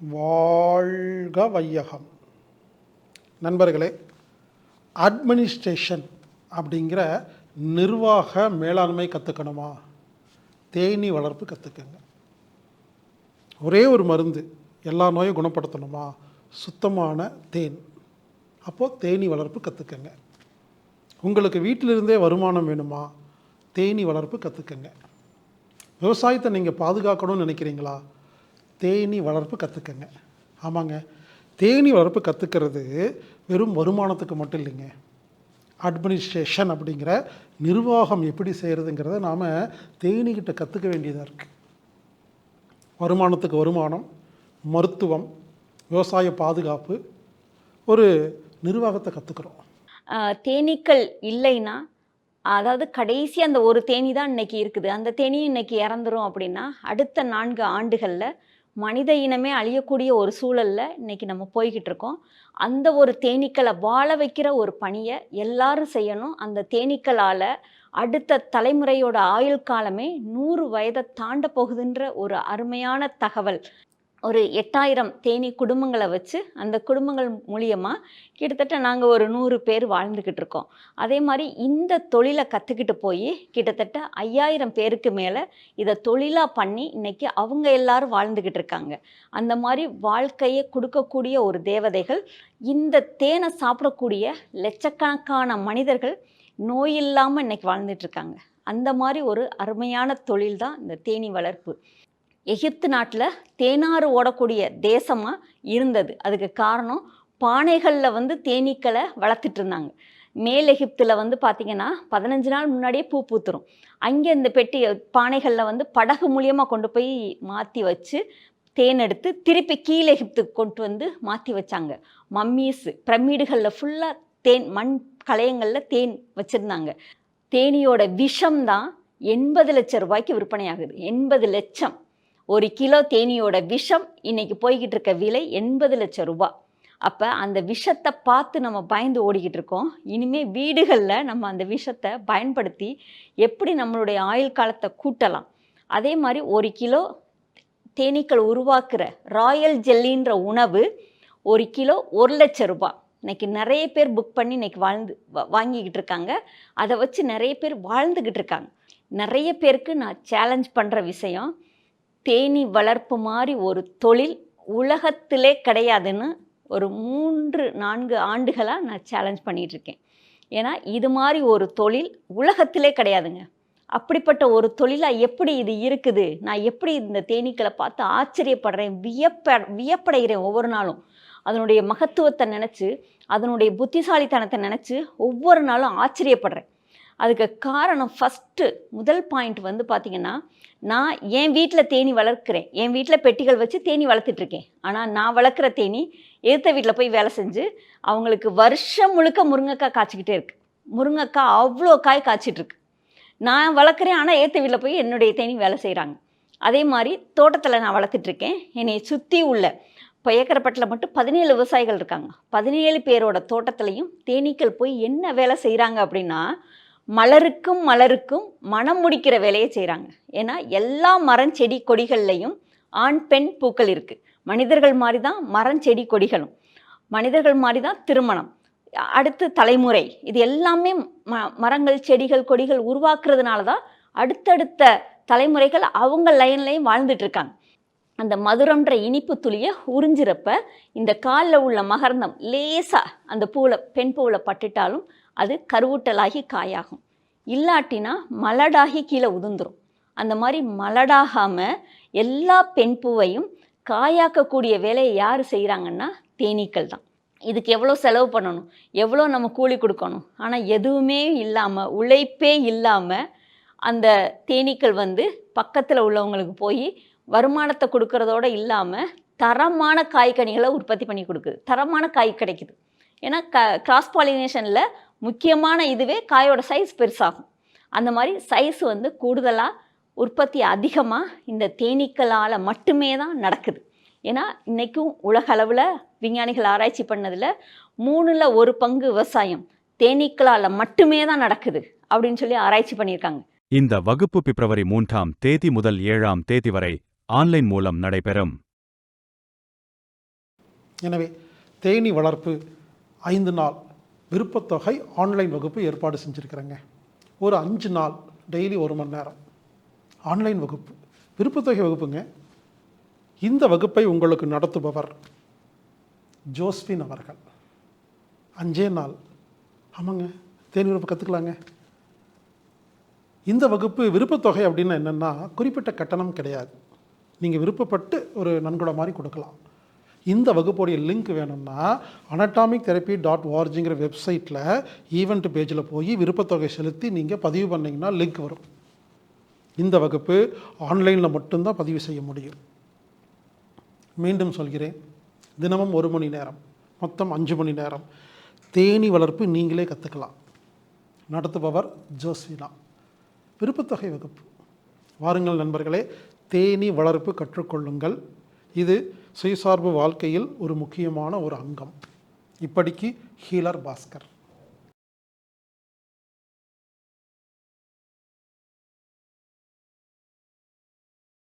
வாழ்க வையகம். நண்பர்களே அட்மினிஸ்ட்ரேஷன் அப்படிங்கிற நிர்வாக மேலாண்மை கற்றுக்கணுமா தேனீ வளர்ப்பு கற்றுக்கங்க ஒரே ஒரு மருந்து எல்லா நோயும் குணப்படுத்தணுமா? சுத்தமான தேன். அப்போது தேனீ வளர்ப்பு கற்றுக்கங்க உங்களுக்கு வீட்டிலிருந்தே வருமானம் வேணுமா? தேனீ வளர்ப்பு கற்றுக்கங்க விவசாயத்தை நீங்கள் பாதுகாக்கணும்னு நினைக்கிறீங்களா? தேனீ வளர்ப்பு கற்றுக்கங்க ஆமாங்க. தேனீ வளர்ப்பு கற்றுக்கிறது வெறும் வருமானத்துக்கு மட்டும் இல்லைங்க. அட்மினிஸ்ட்ரேஷன் அப்படிங்கிற நிர்வாகம் எப்படி செய்கிறதுங்கிறத நாம் தேனிக்கிட்ட கற்றுக்க வேண்டியதாக இருக்குது வருமானத்துக்கு வருமானம் மருத்துவம் விவசாய பாதுகாப்பு ஒரு நிர்வாகத்தை கற்றுக்குறோம் தேனீக்கள் இல்லைன்னா அதாவது கடைசி அந்த ஒரு தேனி தான் இன்னைக்கு இருக்குது. அந்த தேனி இன்னைக்கு இறந்துரும் அப்படின்னா அடுத்த நான்கு ஆண்டுகளில் மனித இனமே அழியக்கூடிய ஒரு சூழலில் இன்னைக்கு நம்ம போய்கிட்டு இருக்கோம். அந்த ஒரு தேனீக்களை வாழ வைக்கிற ஒரு பணியை எல்லாரும் செய்யணும். அந்த தேனீக்களால் அடுத்த தலைமுறையோட ஆயுள் காலமே நூறு வயதை தாண்ட போகுதுன்ற ஒரு அருமையான தகவல். ஒரு எட்டாயிரம் தேனீ குடும்பங்களை வச்சு அந்த குடும்பங்கள் மூலியமாக கிட்டத்தட்ட நாங்கள் ஒரு நூறு பேர் வாழ்ந்துக்கிட்டு இருக்கோம். அதே மாதிரி இந்த தொழிலை கற்றுக்கிட்டு போய் கிட்டத்தட்ட ஐயாயிரம் பேருக்கு மேலே இதை தொழிலாக பண்ணி இன்றைக்கி அவங்க எல்லாரும் வாழ்ந்துக்கிட்டு இருக்காங்க. அந்த மாதிரி வாழ்க்கையை கொடுக்கக்கூடிய ஒரு தேவதைகள் இந்த தேனை சாப்பிடக்கூடிய லட்சக்கணக்கான மனிதர்கள் நோய் இல்லாமல் இன்றைக்கி வாழ்ந்துட்டுருக்காங்க அந்த மாதிரி ஒரு அருமையான தொழில் தான் இந்த தேனீ வளர்ப்பு. எகிப்து நாட்டில் தேனாறு ஓடக்கூடிய தேசமாக இருந்தது. அதுக்கு காரணம் பானைகளில் வந்து தேனீக்களை வளர்த்துட்டு இருந்தாங்க. மேல் எகிப்தில் வந்து பார்த்திங்கன்னா பதினஞ்சு நாள் முன்னாடியே பூ பூத்துரும். அங்கே இந்த பெட்டி பானைகளில் வந்து படகு மூலியமாக கொண்டு போய் மாற்றி வச்சு தேன் எடுத்து திருப்பி கீழே எகிப்துக்கு கொண்டு வந்து மாற்றி வச்சாங்க. மம்மீஸ் பிரமிடுகளில் ஃபுல்லாக தேன் மண் கலையங்களில் தேன் வச்சுருந்தாங்க. தேனியோட விஷம் தான் எண்பது லட்சம் ரூபாய்க்கு விற்பனை ஆகுது எண்பது லட்சம். ஒரு கிலோ தேனியோட விஷம் இன்னைக்கு போய்கிட்டு இருக்க விலை எண்பது லட்சம் ரூபாய் அப்போ அந்த விஷத்தை பார்த்து நம்ம பயந்து ஓடிக்கிட்டு இருக்கோம். இனிமேல் வீடுகளில் நம்ம அந்த விஷத்தை பயன்படுத்தி எப்படி நம்மளுடைய ஆயுள் காலத்தை கூட்டலாம். அதே மாதிரி ஒரு கிலோ தேனீக்கள் உருவாக்குற ராயல் ஜெல்லின்ற உணவு ஒரு கிலோ ஒரு லட்சம் ரூபாய் இன்னைக்கு நிறைய பேர் புக் பண்ணி இன்னைக்கு வாழ்ந்து வாங்கிக்கிட்டு இருக்காங்க. அதை வச்சு நிறைய பேர் வாழ்ந்துக்கிட்டு இருக்காங்க. நிறைய பேருக்கு நான் சேலஞ்ச் பண்ணுற விஷயம். தேனீ வளர்ப்பு மாதிரி ஒரு தொழில் உலகத்திலே கிடையாதுன்னு ஒரு மூன்று நான்கு ஆண்டுகளாக நான் சேலஞ்ச் பண்ணிகிட்ருக்கேன் ஏன்னா இது மாதிரி ஒரு தொழில் உலகத்திலே கிடையாதுங்க. அப்படிப்பட்ட ஒரு தொழிலாக எப்படி இது இருக்குது? நான் எப்படி இந்த தேனீக்களை பார்த்து ஆச்சரியப்படுறேன் வியப்ப வியப்படைகிறேன் ஒவ்வொரு நாளும். அதனுடைய மகத்துவத்தை நினச்சி அதனுடைய புத்திசாலித்தனத்தை நினச்சி ஒவ்வொரு நாளும் ஆச்சரியப்படுறேன். அதுக்கு காரணம் ஃபஸ்ட்டு முதல் பாயிண்ட் வந்து பார்த்திங்கன்னா நான் என் வீட்டில் தேனி வளர்க்குறேன். என் வீட்டில் பெட்டிகள் வச்சு தேனி வளர்த்துட்ருக்கேன் ஆனால் நான் வளர்க்குற தேனி எதிர்த்த வீட்டில் போய் வேலை செஞ்சு அவங்களுக்கு வருஷம் முழுக்க முருங்கைக்காய் காய்ச்சிக்கிட்டே இருக்குது முருங்கைக்காய் அவ்வளோ காய் காய்ச்சிட்ருக்கு நான் வளர்க்குறேன் ஆனால் ஏற்ற வீட்டில் போய் என்னுடைய தேனி வேலை செய்கிறாங்க அதே மாதிரி தோட்டத்தில் நான் வளர்த்துட்ருக்கேன் என்னை சுற்றி உள்ள இப்போ ஏக்கரப்பட்டில் மட்டும் பதினேழு விவசாயிகள் இருக்காங்க. பதினேழு பேரோட தோட்டத்துலையும் தேனீக்கள் போய் என்ன வேலை செய்கிறாங்க அப்படின்னா மலருக்கும் மலருக்கும் மனம் முடிக்கிற வேலையை செய்கிறாங்க ஏன்னா எல்லா மரம் செடி கொடிகள்லையும் ஆண் பெண் பூக்கள் இருக்குது மனிதர்கள் மாதிரி தான் மரம் செடி கொடிகளும். மனிதர்கள் மாதிரி தான் திருமணம். அடுத்து தலைமுறை. இது எல்லாமே ம மரங்கள் செடிகள் கொடிகள் உருவாக்குறதுனால தான் அடுத்தடுத்த தலைமுறைகள் அவங்க லைன்லையும் வாழ்ந்துட்டு இருக்காங்க. அந்த மதுரம்ன்ற இனிப்பு துளியை உறிஞ்சிறப்ப இந்த காலில் உள்ள மகரந்தம் லேசாக அந்த பூவில் பெண் பூவில் பட்டுட்டாலும் அது கருவூட்டலாகி காயாகும். இல்லாட்டினா மலடாகி கீழே உதிர்ந்துரும். அந்த மாதிரி மலடாகாமல் எல்லா பெண் பூவையும் காயாக்கக்கூடிய வேலையை யார் செய்கிறாங்கன்னா தேனீக்கள் தான். இதுக்கு எவ்வளோ செலவு பண்ணணும்? எவ்வளோ நம்ம கூலி கொடுக்கணும்? ஆனால் எதுவுமே இல்லாமல் உழைப்பே இல்லாமல் அந்த தேனீக்கள் வந்து பக்கத்தில் உள்ளவங்களுக்கு போய் வருமானத்தை கொடுக்கறதோட இல்லாமல் தரமான காய்கனிகளை உற்பத்தி பண்ணி கொடுக்குது. தரமான காய் கிடைக்குது. ஏன்னா க கிராஸ் பாலினேஷனில் முக்கியமான இதுவே காயோட சைஸ் பெருசாகும். அந்த மாதிரி சைஸ் வந்து கூடுதலாக உற்பத்தி அதிகமாக இந்த தேனீக்களால் மட்டுமே தான் நடக்குது. ஏன்னா இன்றைக்கும் உலகளவில் விஞ்ஞானிகள் ஆராய்ச்சி பண்ணதில் மூணில் ஒரு பங்கு விவசாயம். தேனீக்களால் மட்டுமே தான் நடக்குது அப்படின்னு சொல்லி ஆராய்ச்சி பண்ணியிருக்காங்க. இந்த வகுப்பு பிப்ரவரி மூன்றாம் தேதி முதல் ஏழாம் தேதி வரை ஆன்லைன் மூலம் நடைபெறும். எனவே தேனி வளர்ப்பு ஐந்து நாள் விருப்பத்தொகை ஆன்லைன் வகுப்பு ஏற்பாடு செஞ்சுருக்கிறேங்க. ஒரு அஞ்சு நாள் டெய்லி ஒரு மணி நேரம். ஆன்லைன் வகுப்பு. விருப்பத்தொகை வகுப்புங்க. இந்த வகுப்பை உங்களுக்கு நடத்துபவர் ஜோஸ்பின் அவர்கள். அஞ்சே நாள். ஆமாங்க. தேனி வகுப்பு கற்றுக்கலாங்க இந்த வகுப்பு விருப்பத்தொகை அப்படின்னா என்னென்னா குறிப்பிட்ட கட்டணம் கிடையாது. நீங்கள் விருப்பப்பட்டு ஒரு நன்கொடை மாதிரி கொடுக்கலாம். இந்த வகுப்போடைய லிங்க் வேணும்னா அனட்டாமிக் தெரப்பி டாட் ஓஆர்ஜிங்கிற வெப்சைட்டில் ஈவெண்ட் பேஜில் போய் விருப்பத்தொகை செலுத்தி நீங்கள் பதிவு பண்ணிங்கன்னா லிங்க் வரும். இந்த வகுப்பு ஆன்லைனில் மட்டும்தான் பதிவு செய்ய முடியும். மீண்டும் சொல்கிறேன். தினமும் ஒரு மணி நேரம் மொத்தம் அஞ்சு மணி நேரம். தேனி வளர்ப்பு நீங்களே கற்றுக்கலாம் நடத்துபவர் ஜோஸ்வினா. விருப்பத்தொகை வகுப்பு. வாருங்கள் நண்பர்களே தேனி வளர்ப்பு கற்றுக்கொள்ளுங்கள். இது சுயசார்பு வாழ்க்கையில் ஒரு முக்கியமான ஒரு அங்கம். இப்படிக்கு ஹீலர் பாஸ்கர்.